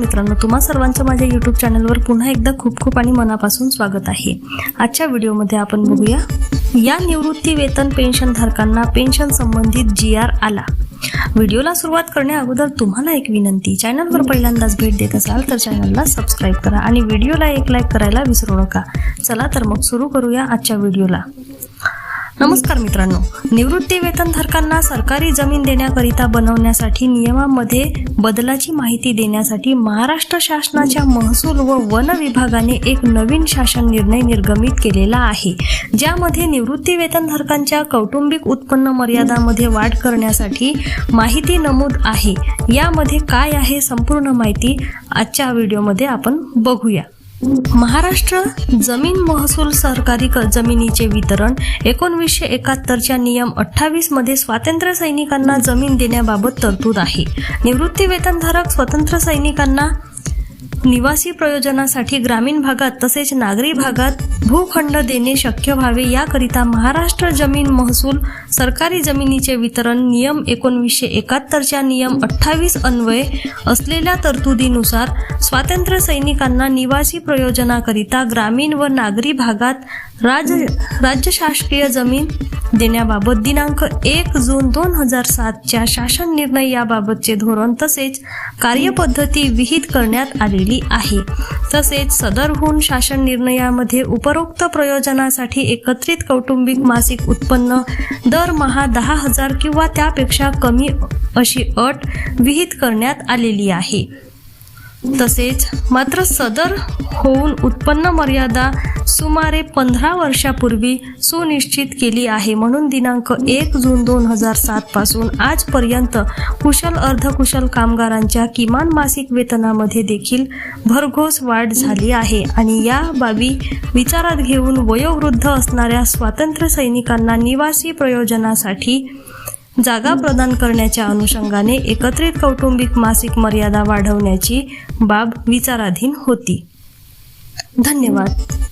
मित्रांनो तुम्हा सर्वांचं माझ्या यूट्यूब चॅनलवर पुन्हा एकदा खूप खूप आणि मनापासून स्वागत आहे. आजच्या व्हिडिओमध्ये आपण बघूया या निवृत्ती वेतन पेन्शन धारकांना पेन्शन संबंधित जी आर आला. व्हिडिओला सुरुवात करण्या अगोदर तुम्हाला एक विनंती चॅनलवर पहिल्यांदाच भेट देत असाल तर चॅनलला सबस्क्राईब करा आणि व्हिडिओला एक लाईक करायला विसरू नका. चला तर मग सुरू करूया आजच्या व्हिडिओला. नमस्कार मित्रांनो. निवृत्ती वेतनधारकांना सरकारी जमीन देण्याकरिता बनवण्यासाठी नियमामध्ये बदलाची माहिती देण्यासाठी महाराष्ट्र शासनाच्या महसूल व वन विभागाने एक नवीन शासन निर्णय निर्गमित केलेला आहे. ज्यामध्ये निवृत्ती वेतनधारकांच्या कौटुंबिक उत्पन्न मर्यादामध्ये वाढ करण्यासाठी माहिती नमूद आहे. यामध्ये काय आहे संपूर्ण माहिती आजच्या व्हिडिओमध्ये आपण बघूया. महाराष्ट्र जमीन महसूल सरकारी जमिनीचे वितरण एकोणवीसशे एकाहत्तरच्या नियम अठ्ठावीसमध्ये स्वातंत्र्य सैनिकांना जमीन देण्याबाबत तरतूद आहे. निवृत्ती वेतनधारक स्वतंत्र सैनिकांना निवासी प्रयोजनासाठी ग्रामीण भागात तसेच नागरी भागात भूखंड देणे शक्य व्हावे. याकरिता महाराष्ट्र जमीन महसूल सरकारी जमिनीचे वितरण नियम एकोणवीसशे एकाहत्तरच्या नियम अठ्ठावीस अन्वये असलेल्या तरतुदीनुसार स्वातंत्र्य सैनिकांना निवासी प्रयोजनाकरिता ग्रामीण व नागरी भागात राज राज्य शासकीय जमीन देण्याबाबत दिनांक एक जून दोन हजार सातच्या शासन निर्णय याबाबतचे धोरण तसेच कार्यपद्धती विहित करण्यात आलेली आहे. तसेच सदरहून शासन निर्णयामध्ये उपरोक्त प्रयोजनासाठी एकत्रित कौटुंबिक मासिक उत्पन्न दरमहा दहा हजार किंवा त्यापेक्षा कमी अशी अट विहित करण्यात आलेली आहे. तसेच मात्र सदर होऊन उत्पन्न मर्यादा सुमारे पंधरा वर्षापूर्वी सुनिश्चित केली आहे. म्हणून दिनांक एक जून दोन हजार सातपासून आजपर्यंत कुशल अर्धकुशल कामगारांच्या किमान मासिक वेतनामध्ये देखील भरघोस वाढ झाली आहे. आणि या बाबी विचारात घेऊन वयोवृद्ध असणाऱ्या स्वातंत्र्य सैनिकांना निवासी प्रयोजनासाठी जागा प्रदान करण्याच्या अनुषंगाने एकत्रित कौटुंबिक मासिक मर्यादा वाढवण्याची बाब विचाराधीन होती. धन्यवाद.